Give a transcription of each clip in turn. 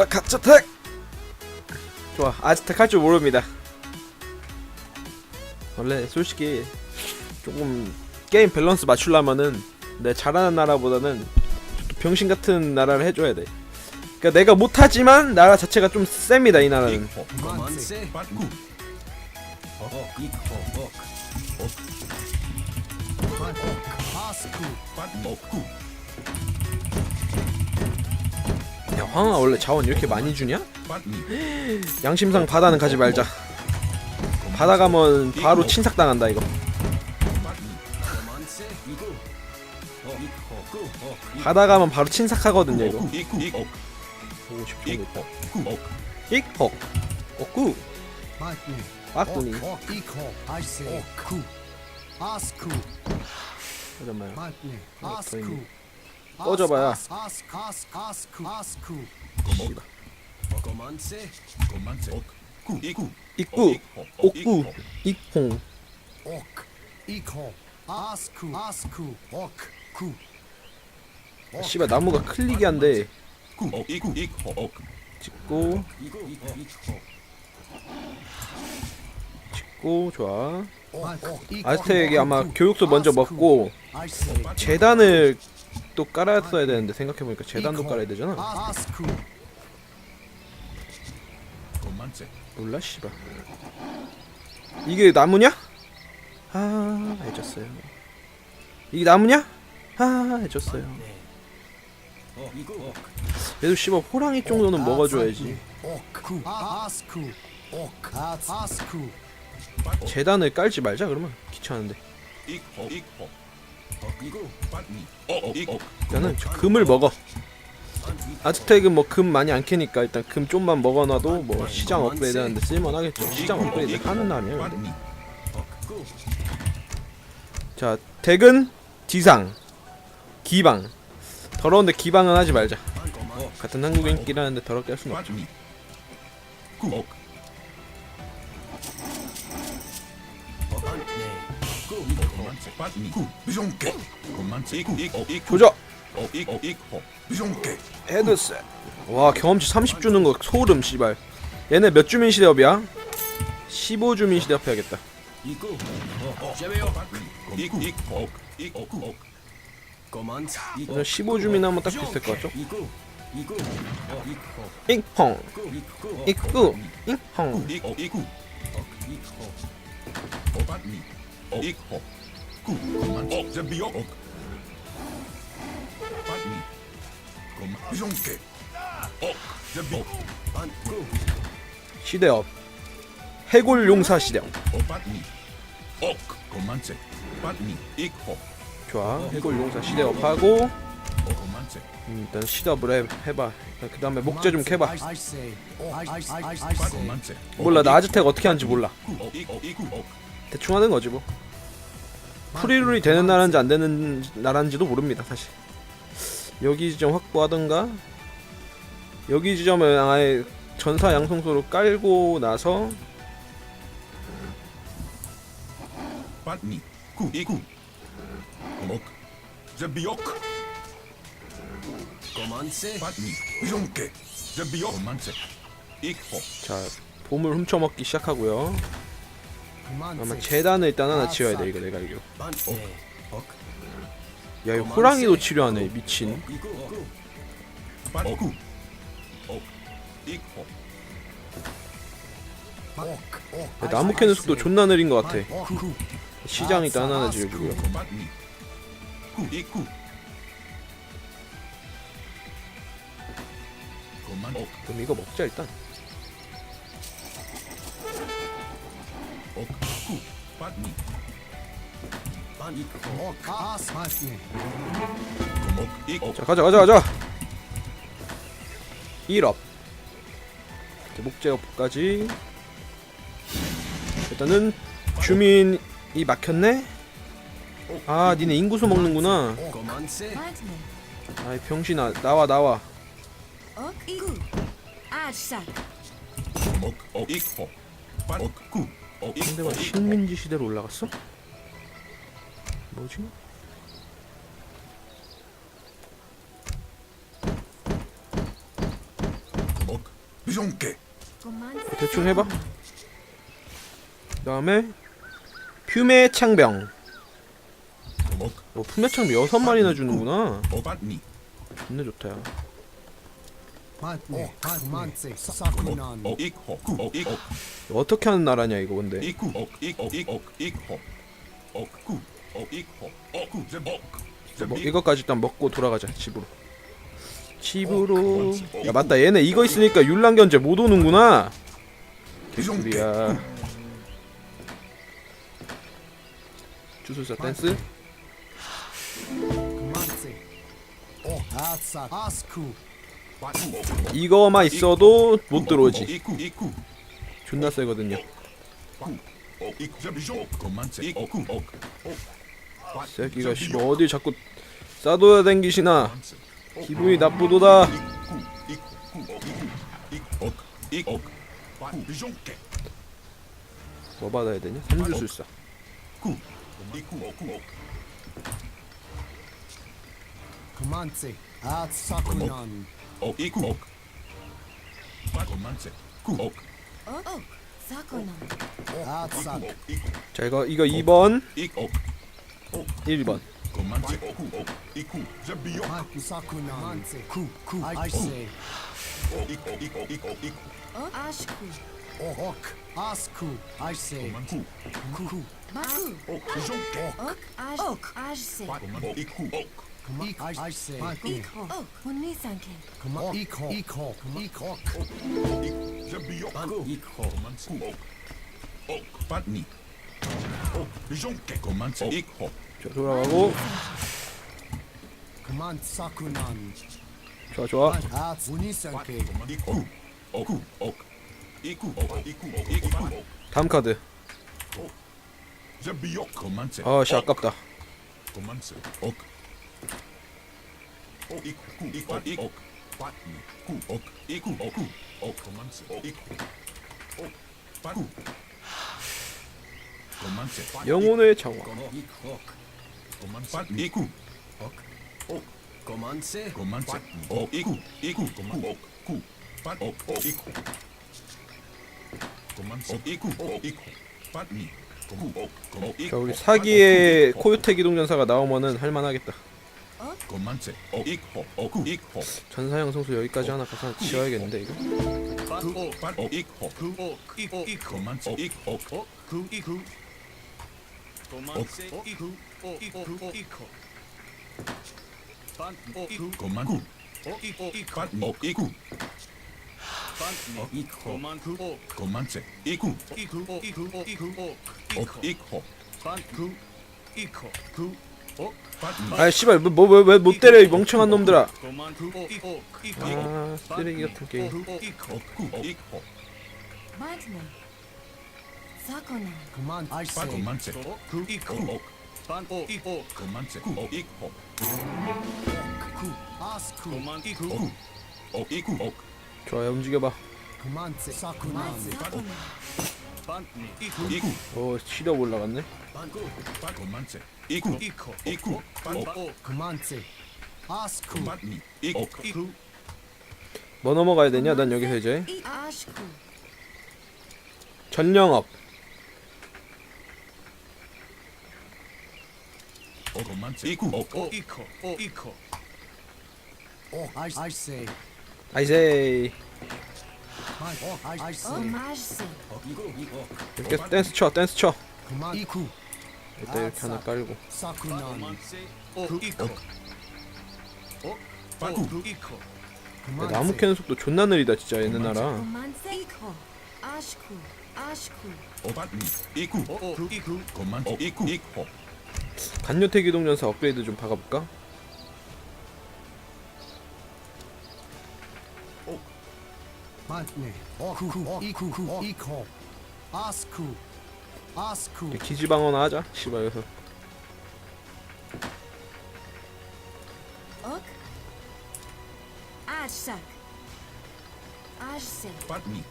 아, 가짜택! 좋아, 아즈텍 할 줄 모릅니다. 원래 솔직히 조금 게임 밸런스 맞추려면은 내 잘하는 나라보다는 좀 병신 같은 나라를 해줘야 돼. 그러니까 내가 못하지만 나라 자체가 좀 셉니다 이 나라는. 황아 원래 자원 이렇게 많이 주냐? 양심상 바다는 가지 말자. 바다 가면 바로 친삭 당한다 이거. 바다 가면 바로 친삭하거든요 이거. 보고. Iko. I say. Ok. Asku. 잠깐만요. 더. 있네. 꺼져봐야. 씨발. 입구. 옥구. 익홍. Ku. 씨발 나무가 클릭이 안 돼. Ku. Iku. Iku. Ok. 찍고. 찍고 좋아. Ok. 아즈텍이 아마 교육소 먼저 먹고. 재단을 또 깔았어야 되는데 생각해보니까 재단도 깔아야 되잖아. 몰라 씨발. 이게 나무냐? 아 해줬어요. 이게 나무냐? 아 해줬어요. 그래도 씨발 호랑이 정도는 먹어줘야지. 재단을 깔지 말자 그러면 귀찮은데. 저 금을 먹어. 아즈텍은 뭐 금 많이 안 캐니까 일단 금 좀만 먹어놔도 뭐 시장 업그레이드 하는데 쓸만하겠죠. 시장 업그레이드 하는. Batni. 자 덱은 지상, 기방. 더러운데 기방은 하지 말자. 같은 한국인끼리하는데 더럽게 할 수는 없죠. 조져. 헤드셋. 와 경험치 30 주는 거 소름 씨발. 얘네 몇 주민 시대업이야? 15주민 시대업 해야겠다. 그래서 15주민 하면 딱 비슷할 것 같죠? 잉펑. 익구, 잉펑. Iku. Zabiok. Iku. 시대업. 해골 용사 시대업. Oh. 좋아. 해골 용사 시대업 하고. 음, 일단 시대업을 해, 해봐. 그 다음에 목재 좀 캐봐. 몰라 나 아즈텍 어떻게 하는지 몰라. 대충 하는 거지 뭐. 프리룰이 되는 나라인지 안 되는 나라인지도 모릅니다 사실. 여기 지점 확보하던가 여기 지점은 아예 전사 양성소로 깔고 나서. 자 보물 훔쳐먹기 시작하고요. 아마 Comanche. 재단을 일단 하나 지어야 돼 이거 내가 알기로. Batni. Ok. 야 이거 호랑이도 치료하네 미친. 야, 나무 캐는 속도 존나 느린 것 같아. 시장 일단 하나 지어주고요. Batni. Ku. Iku. Comanche. 그럼 이거 먹자 일단. 자 가자 가자 가자. 1업. 목재업까지. 일단은 주민이 막혔네. 아 니네 인구수 먹는구나. 아이 병신아 나와 나와. Ok. Ok. 상대가 식민지 시대로 올라갔어? 뭐지? Command 대충 해봐. 그 다음에 퓨메 창병. 옥 어, 퓨메 창병 여섯 마리나 주는구나. 존나 좋다. 야. 어떻게 하는 나라냐 이거 근데. 옥익호 옥쿠 제복 뭐, 이것까지 일단 먹고 돌아가자 집으로. 집으로. 야 맞다 얘네 이거 있으니까 율란 견제 못 오는구나. 우리야. 주술사 댄스. Atsak. 이거만 있어도 못 들어오지. 존나 세거든요. 새끼가 씨발 어디 자꾸 싸돌아 댕기시나. 기분이 나쁘도다. 뭐 받아야 되냐? 삼주술사. 쿠 이쿠 옥쿠 Manse. 옥 이쿠 옥 고만세 쿠옥 Oak. Oak. Sakonan. Atsak. 이쿠 자 이거 이거 2번, 이 옥 1번. 고만세 옥쿠 옥 이쿠 제비용 Manku Sakunan. Manse. Ku. Ku. I say. 이쿠 이쿠 이쿠 이쿠 Oak. Ashku. Oh, ok. Asku. I say. 고만쿠 Ku. Baku. 옥 비종게 Oak. Ash. Oak. Ashse. 고만 이쿠 I say. Come on. Iko. Iko. Iko. 자 돌아가고. Sakunan. 좋아 좋아. 다음 카드. 아 씨 아깝다. 고만 영혼의 옥자 우리 사기의 코요테 기동전사가 나오면은 할만하겠다. 고만세 옥 이쿠 옥쿠 이쿠 전사형 성소 여기까지 하나 가서 지어야겠는데 이거. 빠옥 이쿠 그, 이코 이코 고만세 이쿠 어? 그 이 그 도만세 이그 어 이코 어 이코 반어 이그 고만쿠 어 이코 이코 빠옥 이쿠 반어 이코 도만 그어 고만세 이쿠 이그 어 이그 어 이그 어옥 이코 반그 이코 빠니 아 씨발 뭐왜왜 못 때려 이 멍청한 놈들아. 그어 이코 이코 아 쓰레기 같은 게임. 좋아요 움직여봐. 오 시력 올라갔네. 이쿠 이코 이쿠 반어 Command. Asku. 빠니 이옥 이그 뭐 넘어가야 되냐? 난 여기서 이제. 옥 고만세 이쿠 옥어 이코 어 이코 I, I say. 아이세이. I, I Oh, say. Majse. 이렇게 댄스 쳐 댄스 쳐. Iku. 일단 이렇게 하나 깔고. 어그 야. 나무 캐는 속도 존나 느리다 진짜 얘네 나라. 간요태 기동전사 업그레이드 좀 박아볼까? Oh. Oh. Oh. 이제 기지방어나 하자 씨발 여기서 Ok. Ajsak. Ajsak. Putney.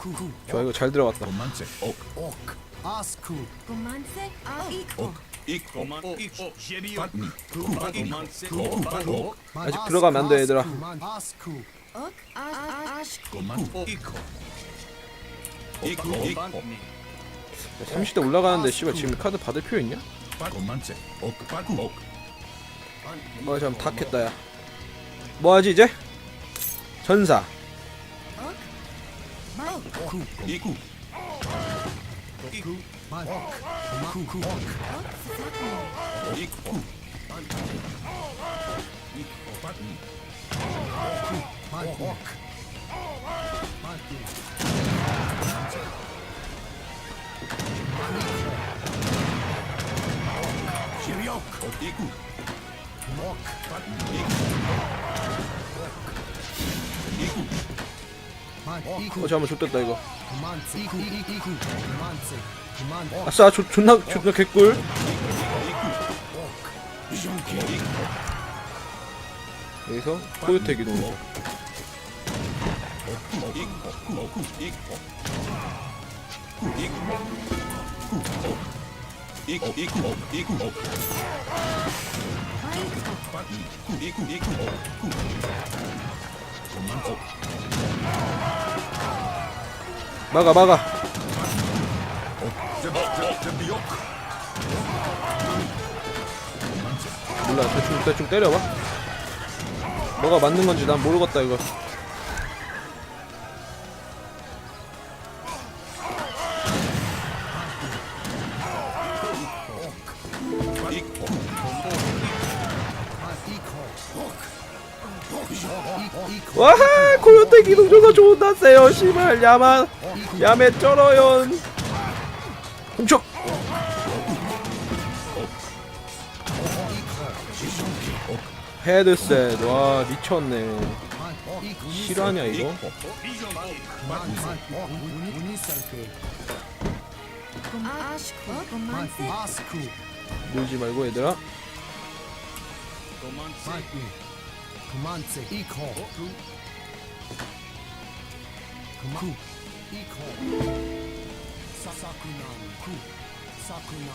Kuhu. 좋아 이거 잘 들어갔다 Romance. Ok. Ok. Asku. Komance. Ikko. Putney. 아직 들어가면 안 돼 얘들아 Asku. Ok. Ajashku. Romance. Ok. Ok. 30대 올라가는데 씨발 지금 카드 받을 필요 있냐? 옥어 잠깐 다 켰다 야 뭐하지 이제? 전사 어. 잠깐만 좆됐다 이거. 아싸 조, 존나 존나 개꿀 여기서 이동 이 막아 막아. 몰라 대충 대충 때려봐. 뭐가 맞는 건지 난 모르겠다 이거 선택 이동 조사 좋은다세요. 씨발 야만 야매 쩔어요. 공격 헤드셋. 와 미쳤네. 실화냐 이거? 놀지 말고 얘들아. 구 이코 사쿠난 구 사쿠난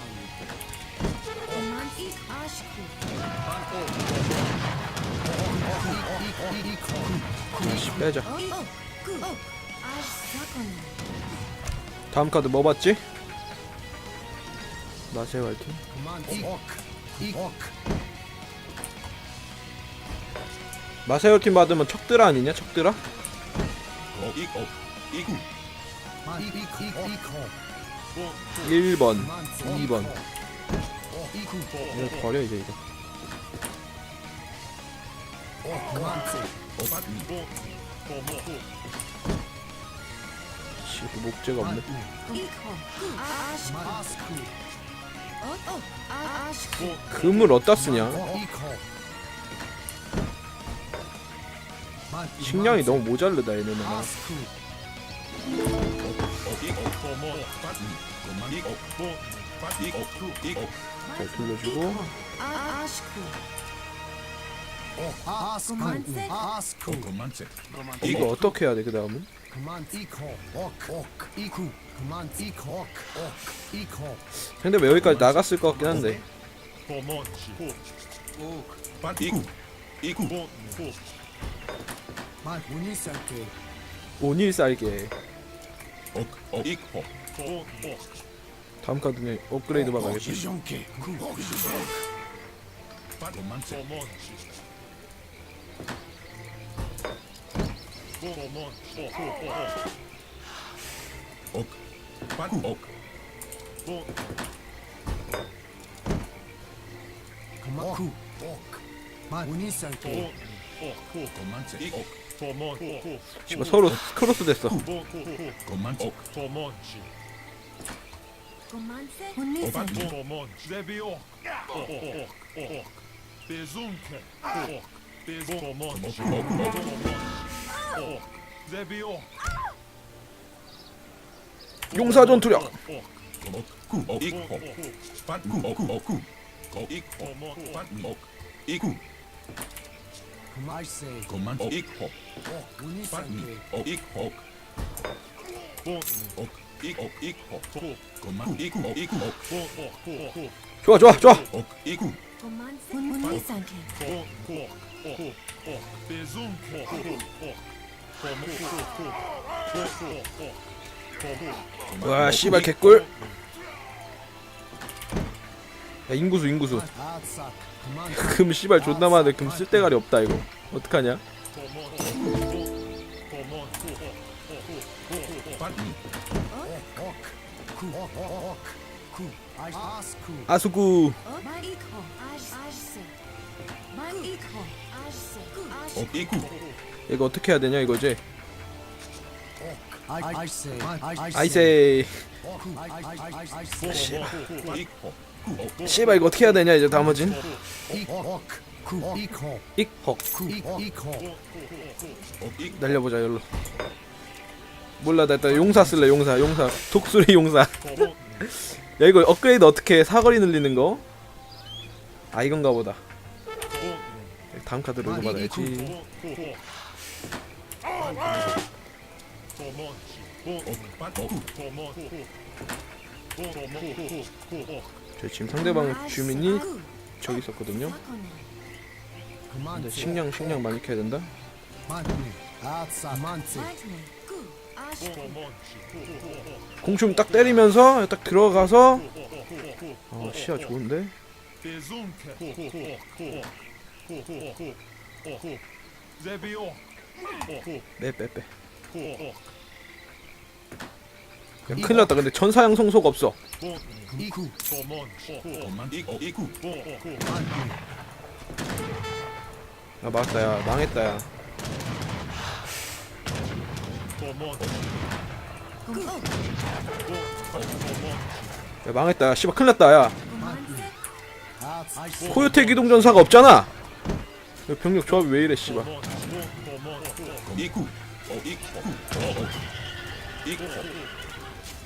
오만 이 아시쿠 반코 이코 이코 빼자 다음 카드 뭐 봤지? 나세왈팀 이코 이코 마세요 팀 받으면 척드라 아니냐 척드라? 이코 이구 Man. Ik. Ik. Iko. 1번 Command. 2번 Iku. 이거 버려 이제 이거. 씨 이거 목재가 없네. Oh. Oh. 금을 어디다 쓰냐 식량이 너무 모자르다 얘네는. 잘 돌려주고. 이거 어떻게 해야 돼 그 다음은? 근데 왜 여기까지 나갔을 것 같긴 한데 말 본인 쌀게. 온일 쌀게 익호 다음 카드 중에 업그레이드 받아야겠다. 기정케. 그만 말 본인 쌀게. 도만세. 익 씨발 서로 크로스 됐어 도만세 옥 Comanse. Unisanke. 용사 전투력 옥구 옥 Kommand ok. Ik hok. Button. Ok. Ik hok. Ok. Ik hok. Ik hok. Kommand. Ik hok. Ik hok. 좋아 좋아 좋아 Ok. Ik hok. 분분히 상태. 와 씨발 개꿀 야 인구수 인구수. 금 씨발 존나 많은데 금 쓸데가리 없다 이거 어떡하냐. 아수구 어, 이구. 이거 어떻게 해야 되냐 이거지 아이세이. 구. 씨발 이거 어떻게 해야 되냐 이제. Iko. 익헉. 어. 날려보자 열로 몰라 나 일단 용사 쓸래 용사 용사 독수리 용사 야 이거 업그레이드 어떻게 해? 사거리 늘리는 거? 아 이건가 보다 다음 카드로 이거 받아야지 어. 저 지금 상대방 주민이 저기 있었거든요. 근데 식량 식량 많이 캐야 된다 공춤 딱 때리면서 딱 들어가서 어 시야 좋은데 빼빼빼 야 큰일 났다 근데 전사양 성소가 없어. 이구. 이구. 야 맞다 야 망했다 야 야 망했다 야 씨발 큰일 났다 야. 코요테 기동전사가 없잖아 야, 병력 조합이 왜 이래 씨발 이구. 어, 이구. 어, 이구.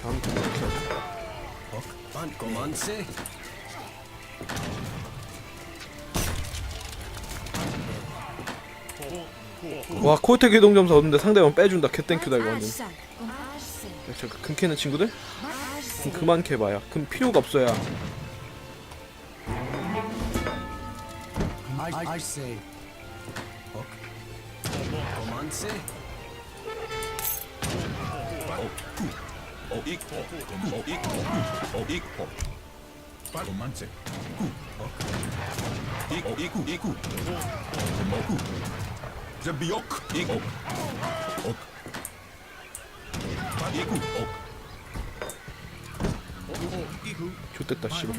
다음 거 어떻게 하지? Command. 와 코요테 기동전사 없는데 상대방 빼준다 개땡큐다 이거 완전 저 금캐는 친구들? 그럼 그만 캐봐야 금 필요가 없어야 I, say. 어. 어. 어. 어. 어. 어. 어. 좋됐다 씨발.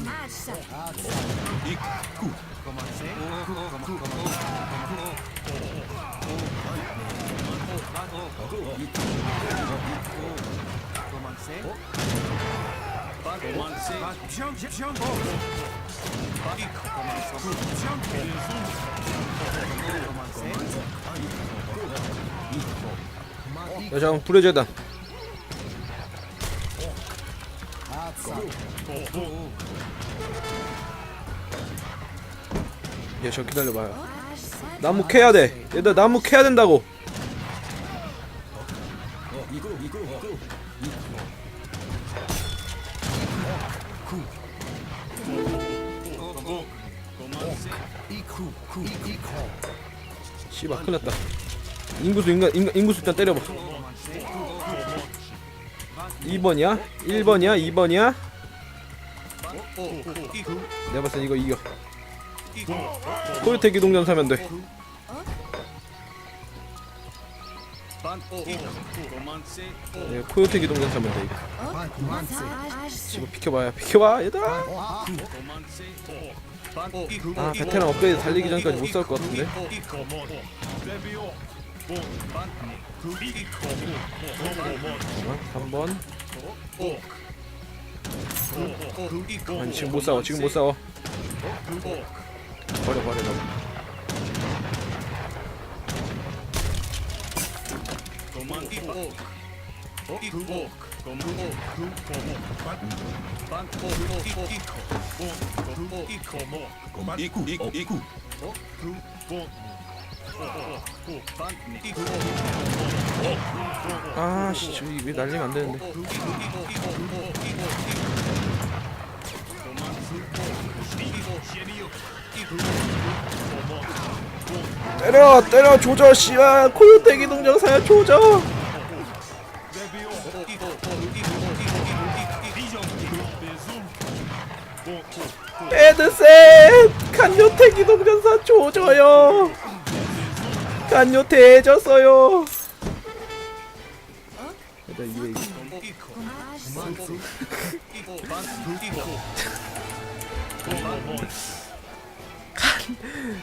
야 잠깐 재단. Artsack. 야저 기다려봐요. 나무 캐야 돼. 얘들 나무 캐야 된다고 씨발 큰일 났다 인구수 인간, 인간 인구수 일단 때려봐 2번이야? 1번이야? 2번이야? 내가 봤을 땐 이거 이겨 코요테 기동전 사면 돼 예, 코요테 기동전 사면 돼 이거. 아시세 씨발 비켜봐야 비켜봐 얘들아 아 베테랑 업그레이드 달리기 전까지 못 살 것 같은데? 어? 3번. 아니 지금 못 싸워 지금 못 싸워. 버려 버려 버려. 아씨 저기 왜 날리면 안 되는데? 때려 때려 조져 씨야 코요테 기동정사야 조져 헤드셋! 간요테 기동전사 조져요! 간요테 해졌어요!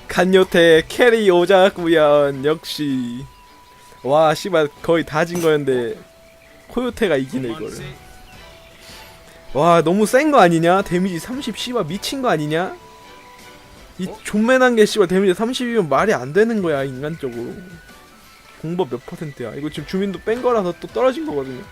간요테 캐리 오자구연 역시. 와 씨발 거의 다 진 거였는데 코요테가 이기네 이거를 와 너무 센 거 아니냐? 데미지 30 씨발 미친 거 아니냐? 이 존맨한 게 씨발 데미지 30이면 말이 안 되는 거야 인간적으로. 공법 몇 퍼센트야? 이거 지금 주민도 뺀 거라서 또 떨어진 거거든요.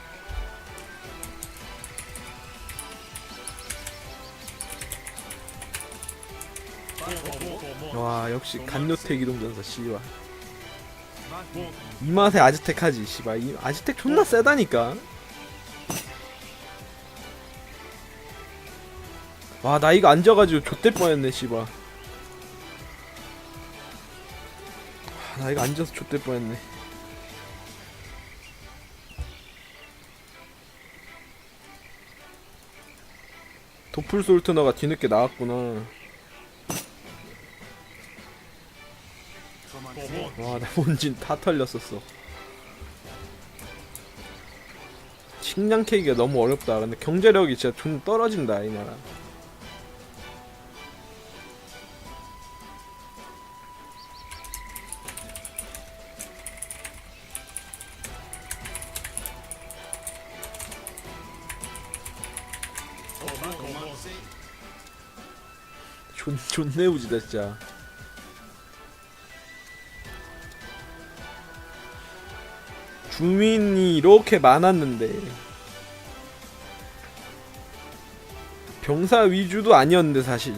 와 역시 간요테 기동전사 씨발 이 맛에 아즈텍 하지 씨발 이 아즈텍 존나 세다니까 와 나 이거 앉아가지고 좆될 뻔했네 씨발. 와, 나 이거 앉아서 좆될 뻔했네. 도플솔트너가 뒤늦게 나왔구나. 와나 뭔진 다 털렸었어. 식량 캐기가 너무 어렵다. 근데 경제력이 진짜 좀 떨어진다 이 나라 존, 존내 우지다 진짜. 주민이 이렇게 많았는데 병사 위주도 아니었는데 사실.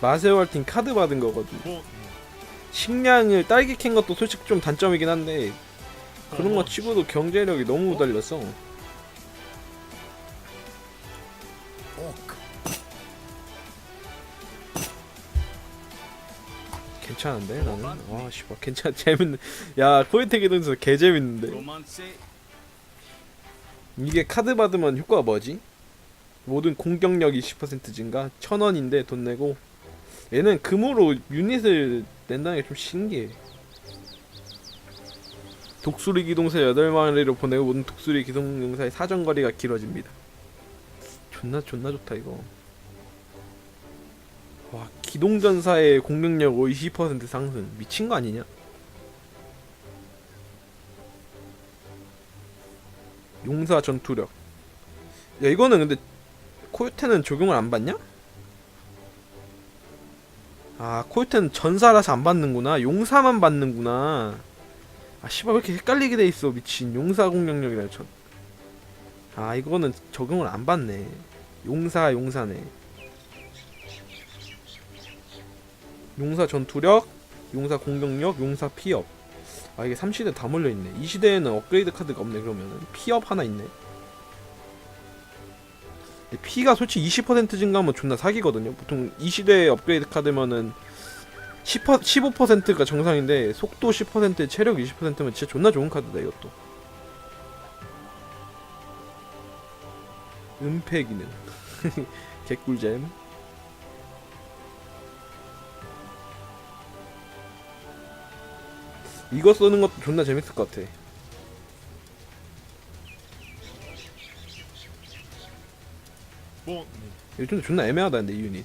마세오알틴 카드 받은 거거든 식량을 딸기 캔 것도 솔직히 좀 단점이긴 한데 그런 거 치고도 경제력이 너무 달렸어 괜찮은데 나는? 와 씨발 괜찮 재밌네. 야 코이테 기동에서 개 재밌는데. 이게 카드 받으면 효과가 뭐지? 모든 공격력이 10% 증가? 1000원인데 돈 내고? 얘는 금으로 유닛을 낸다는 게 좀 신기해. 독수리 기동사 8마리로 보내고 모든 독수리 기동용사의 사정거리가 길어집니다. 존나 존나 좋다 이거 와 기동전사의 공격력 20% 상승. 미친 거 아니냐? 용사 전투력. 야 이거는 근데 코요테는 적용을 안 받냐? 아 코요테는 전사라서 안 받는구나. 용사만 받는구나. 아 씨발 왜 이렇게 헷갈리게 돼 있어 미친. 용사 공격력이라 전. 아 이거는 적용을 안 받네. 용사 용사네 용사 전투력 용사 공격력 용사 피업. 아 이게 3시대 다 몰려있네. 이 시대에는 업그레이드 카드가 없네 그러면은. 피업 하나 있네. 피가 솔직히 20% 증가하면 존나 사기거든요. 보통 이 시대에 업그레이드 카드면은 10, 15%가 정상인데 속도 10% 체력 20%면 진짜 존나 좋은 카드다 이것도. 은폐 기능. 개꿀잼 이거 쓰는 것도 존나 재밌을 것 같아. 본 이거 좀 존나 애매하다 근데 이 유닛